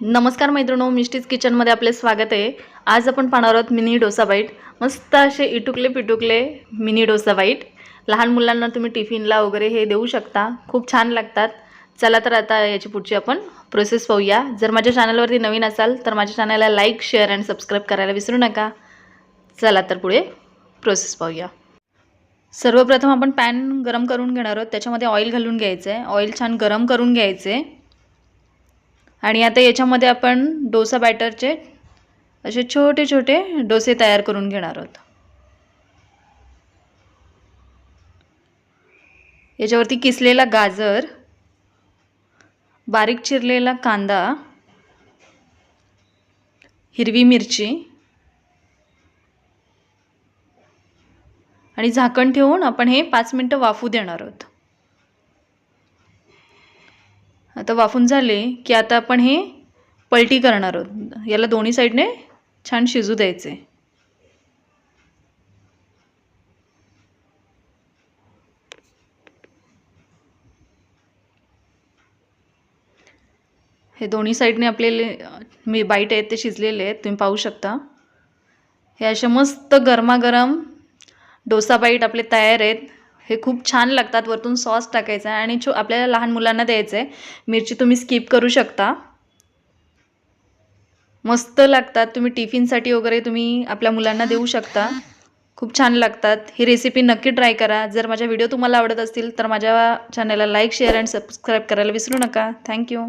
नमस्कार मैत्रिणो मिस्टीज किचनमध्ये आपले स्वागत आहे. आज आपण पाहणार आहोत मिनी डोसा बाईट. मस्त असे इटुकले पिटुकले मिनी डोसा बाईट. लहान मुलांना तुम्ही टिफिनला वगैरे हे देऊ शकता. खूप छान लागतात. चला तर आता याची पुढची आपण प्रोसेस पाहूया. जर माझ्या चॅनलवरती नवीन असाल तर माझ्या चॅनलला लाईक शेअर अँड सबस्क्राईब करायला विसरू नका. चला तर पुढे प्रोसेस पाहूया. सर्वप्रथम आपण पॅन गरम करून घेणार आहोत. त्याच्यामध्ये ऑइल घालून घ्यायचं आहे ऑइल छान गरम करून घ्यायचे आहे आणि आता याच्यामध्ये आपण डोसा बॅटरचे असे छोटे छोटे डोसे तयार करून घेणार आहोत. याच्यावरती किसलेला गाजर बारीक चिरलेला कांदा हिरवी मिरची आणि झाकण ठेवून आपण हे पाच मिनटं वाफू देणार आहोत. आता वाफून झाले की आता आपण हे पलटी करणार आहोत. याला दोन्ही साईडने छान शिजू द्यायचे. हे दोन्ही साईडने आपले मी बाईट आहेत ते शिजलेले आहेत तुम्ही पाहू शकता. हे असे मस्त गरमागरम डोसा बाईट आपले तयार आहेत. हे खूप छान लागतात वरतून सॉस टाकायचा आहे आणि छो आपल्याला लहान मुलांना द्यायचं आहे. मिरची तुम्ही स्किप करू शकता. मस्त लागतात तुम्ही टिफिनसाठी वगैरे तुम्ही आपल्या मुलांना देऊ शकता. खूप छान लागतात. ही रेसिपी नक्की ट्राय करा. जर माझ्या व्हिडिओ तुम्हाला आवडत असतील तर माझ्या चॅनलला लाईक शेअर अँड सबस्क्राईब करायला विसरू नका. थँक्यू